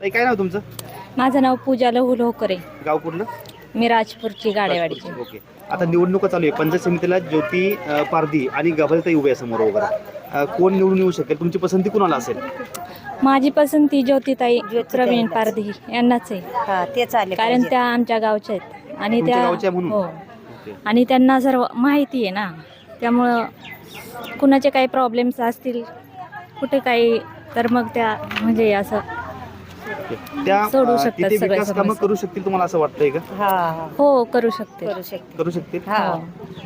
ताई काय नाव तुमचं? माझं नाव पूजा लहू लोहकरे. गाव कुठलं मी राजपूरची गाडेवाडीची. ओके. आता निवडणुका चालू आहे पंचायत समितीला ज्योती अ, पारधी आणि गभलताई उभे आहे समोर वगैरे अ, कोण निवडून येऊ शकेल? तुमची पसंती कुणाला असेल? माझी पसंती ज्योतिताई प्रवीण पारधी यांनाच आहे. हा ते चालेल कारण त्या आमच्या गावच्या आहेत. आणि तुमच्या त्या गावच्या म्हणून? हो. ओके. आणि त्यांना सर्व माहिती आहे ना. त्यामुळं कुणाचे काही प्रॉब्लेम्स असतील कुठे काही तर मग त्या म्हणजे असं. त्या सोडू अ, शकतात तिथे विकास कामं समस्या. करू शकतील तुम्हाला असं वाटतंय का? हा करू शकते करू शकते करू शकतील? हा.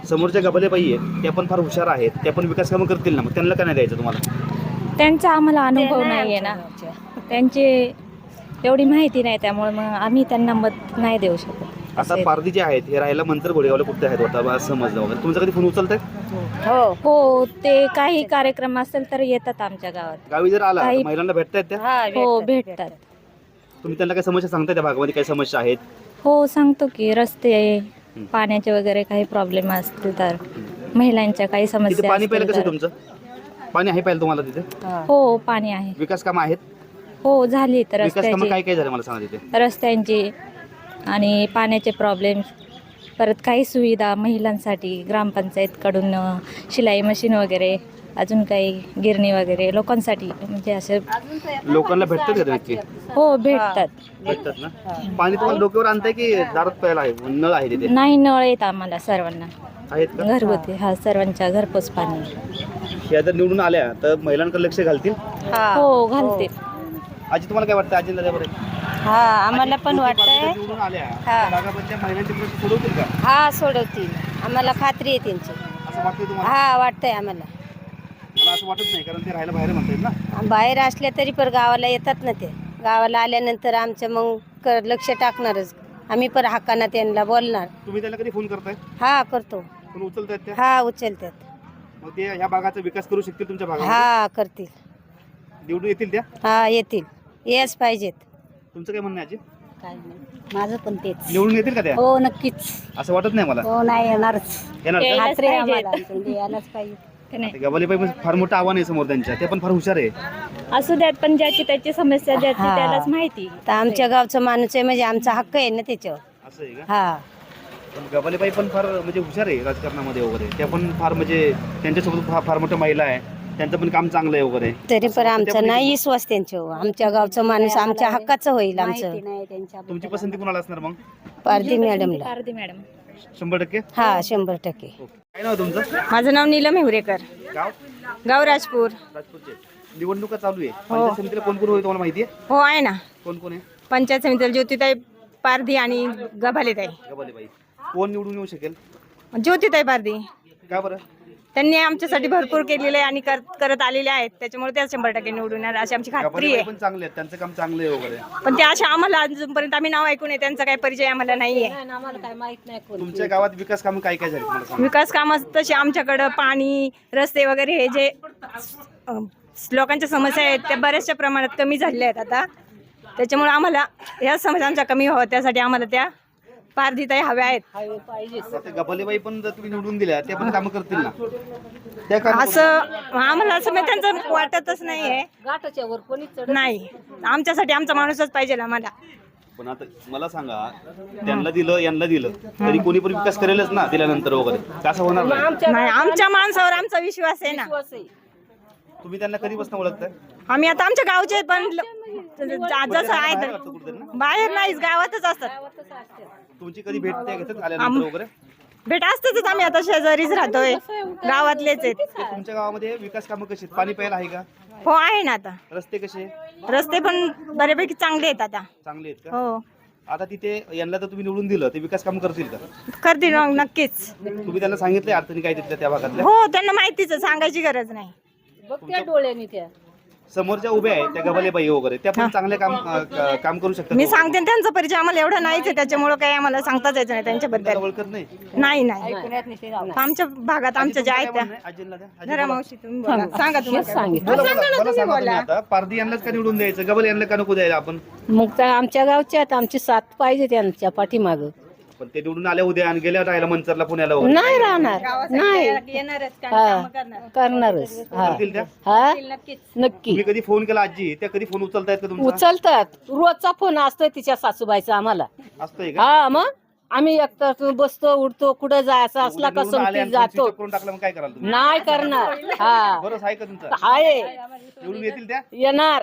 समोरच्या गबाले बाई आहेत त्या पण फार हुशार आहेत. त्या पण विकास कामं करतील ना. मग त्यांना काय नाही द्यायचं तुम्हाला? त्यांचा आम्हाला अनुभव ते नाही आहे ना. त्यांची एवढी माहिती नाही त्यामुळे मग आम्ही त्यांना मत नाही देऊ शकत. आता असं. आहे. पारधी जे आहेत हे राहायला मंत्र घोडेगावला कुठे आहेत होता असं समजलं वगैरे. तुमचा कधी फोन उचलताय? हो. हो ते काही कार्यक्रम असेल तर येतात आमच्या गावात. गावी जर आला तर काही- महिलांना भेटतायत त्या? हा हो भेटतात. तुम्ही त्यांना काय समस्या सांगताय त्या भागामध्ये काय समस्या आहेत? हो सांगतो की रस्ते पाण्याचे वगैरे काही प्रॉब्लेम असतील तर महिलांच्या काही तिथे समस्या पाणी प्यायला असतील कसं आहे तर. तुमचं? पाणी आहे प्यायला तुम्हाला तिथे? हा. हो पाणी आहे. विकास कामं आहेत? हो झाली तर विकास कामं रस्त्याची काय काय झालं मला सांगा तिथे? रस्त्यांची आणि पाण्याचे प्रॉब्लेम परत काही सुविधा महिलांसाठी ग्रामपंचायतकडून अ, शिलाई मशीन वगैरे अजून काही गिरणी वगैरे लोकांसाठी म्हणजे असे लोकांना भेटतात का ते नक्की हो भेटतात. भेटतात ना? पाणी तुम्हाला डोक्यावर आणताय की दारात प्यायला आहे? नळ आहे तिथे? नाही नळ येत आम्हाला सर्वांना. आहेत का? घरगुती हा सर्वांच्या घरपोच पाणी. जर निवडून आल्या तर महिलांकडे लक्ष घालतील? हा. हो घालते आजी तुम्हाला काय वाटतं आजीला द्या बरं हा आम्हाला पण आजी, वाटतंय. जर निवडून आल्या हा. तर भागामधल्या महिलांचे प्रश्न सोडवतील का? हा सोडवतील. आम्हाला खात्री आहे त्यांची. असं वाटतं तुम्हाला? हा वाटतंय आम्हाला. मला असं वाटत नाही कारण ते राहायला बाहेर म्हणतात ना. बाहेर असल्या तरी पण गावाला येतात ना ते. गावाला आल्यानंतर आमचं मग क- लक्ष टाकणारच. आम्ही पण हक्काना त्यांना बोलणार. तुम्ही त्यांना कधी फोन करताय? हा करतो. फोन उचलतायत त्या? हा उचलतात. मग ते ह्या भागाचा विकास करू शकतील तुमच्या भागात हा करतील. निवडून येतील त्या? हा येतील. येस पाहिजेत. तुमचं काय म्हणणं आहे आजी? काय नाही. माझं पण तेच. निवडून येतील का त्या? हो नक्कीच. असं वाटत नाही मला? हो नाही येणारच. येणार का? यायलाच खात्री आहे पाहिजे. यायलाच गबालीबाई पण फार मोठं आव्हान आहे समोर त्यांच्या. ते पण फार हुशार आहे. असू द्यात पण ज्याची त्याची समस्या ज्याची हा. त्यालाच माहिती. तर आमच्या गावचं माणूस आहे म्हणजे आमचा हक्क आहे ना त्याच्यावर. असं आहे का? हा. पण गबालीबाई पण फार म्हणजे हुशार आहे राजकारणामध्ये वगैरे. त्या पण फार म्हणजे त्यांच्यासोबत फार फार मोठ्या महिला आहे. त्यांचं पण काम चांगलं आहे वगैरे. तरी पण आमचा नाही विश्वास त्यांच्यावर. आमच्या गावचं माणूस आमच्या हक्काचं होईल आमचं. तुमची पसंती कुणाला असणार मग? पारधी मॅडमला. पारधी मॅडम. शंभर टक्के? हा शंभर टक्के. काय नाव तुमचं? माझं नाव नीलम हिवरेकर. गाव? गाव राजपूर. राजपूरचे. निवडणुका चालू आहे. पंचायत समितीला कोण कोण होईल तुम्हाला माहिती आहे? हो आहे ना. कोण कोण आहे? पंचायत समितीला ज्योतिताई पारधी आणि गभालेताई. गबालीबाई कोण निवडून येऊ शकेल? ज्योतिताई पारधी. का बरं? त्यांनी आमच्यासाठी भरपूर केलेले आहे आणि कर- करत आलेले आहेत. त्याच्यामुळे त्या शंभर टक्के निवडून येणार. अशी आमची खात्री आहे. पण चांगले आहेत. त्यांचं काम चांगलं आहे वगैरे. पण ते अशा आम्हाला अजूनपर्यंत आम्ही नाव ऐकून आहे त्यांचा काही परिचय आम्हाला नाही आहे तुमच्या गावात विकास कामं काय काय झाली मला सांगा? विकास कामं तसे आमच्याकडं पाणी रस्ते वगैरे हे जे अं, लोकांच्या समस्या आहेत त्या बऱ्याचशा प्रमाणात कमी झालेल्या आहेत आता. त्याच्यामुळे आम्हाला ह्या समस्या आमच्या कमी व्हाव्या त्यासाठी आम्हाला त्या पारधीताई हव्या आहेत. आता गबालीबाई पण जर तुम्ही निवडून दिल्या त्या पण कामं करतील ना. त्या कामं असं आम्हाला असं म्हणजे त्यांचं वाटतच नाहीये. नाही. आमच्यासाठी आमचा माणूसच पाहिजे आम्हाला. पण आता मला सांगा त्यांना दिलं यांना दिलं तरी कोणी पण विकास करेलच ना दिल्यानंतर वगैरे. असं होणार नाही? नाही आमच्या माणसावर आमचा विश्वास आहे ना. तुम्ही त्यांना कधीपासून ओळखताय? आम्ही आता आमच्या गावचे आहेत, पण ल- जसं आहे बाहेर तर- असतं कुठेतरी ना बाहेर नाहीच गावातच असतात. तुमची कधी भेट त्या घेतात आल्यानंतर वगैरे? भेट असतच आम्ही आता शेजारीच राहतोय. गावातलेच आहेत. ते तुमच्या गावामध्ये विकास कामं कशी आहेत? पाणी प्यायला आहे का? हो आहे ना आता. रस्ते कसे रस्ते पण बऱ्यापैकी चांगले आहेत आता. चांगले आहेत का? हो. आता तिथे यांना तर तुम्ही निवडून दिलं ते विकास कामं करतील का? करतील मग नक्कीच. तुम्ही त्यांना सांगितलंय अडचणी काय तिथल्या त्या भागातल्या? हो त्यांना माहितीच आहे, सांगायची गरज नाही. समोरच्या उभ्या आहेत त्या गबालेबाई वगैरे. त्या पण चांगले काम अं, क- काम करू शकतात. मी. सांगते ना, त्यांचा परिचय आम्हाला एवढा नाहीच आहे त्याच्यामुळे काही आम्हाला सांगताच यायचं नाही त्यांच्याबद्दल. ओळखत नाही? नाही नाही. आमच्या भागात आमच्या ज्या आहेत त्या. आजींना द्या. आजी धरा बोला. मावशी तुम्ही बोला. सांगा. तुम्हाला काय. बोला, बोला, बोला, सांगा तुम्ही आता. पारधी यांनाच का निवडून द्यायचं? गबल यांना का नको द्यायला आपण? मग तर आमच्या गावच्या आहेत आमची साथ पाहिजे त्यांच्या पाठीमाग. पण ते निवडून आल्या उद्या आणि गेल्या राहायला मंचरला पुण्याला वगैरे. नाही राहणार. नाही. येणारच हा. करणारच. हा. करतील त्या? हा? नक्कीच. नक्की. तुम्ही कधी फोन केला आजी? त्या कधी फोन उचलतायत का तुमचा? उचलतात. रोजचा फोन असतोय तिच्या सासूबाईचा आम्हाला. असतोय का? हा मग? आम्ही एकतर बसतो उठतो कुठं जायचं असला का निवडून आले संगतीत आणि जातो. switch off करून टाकलं मग काय कराल तुम्ही? नाही करणार. हा. बरंच आहे का तुमचं? आहे. निवडून येतील त्या? येणार.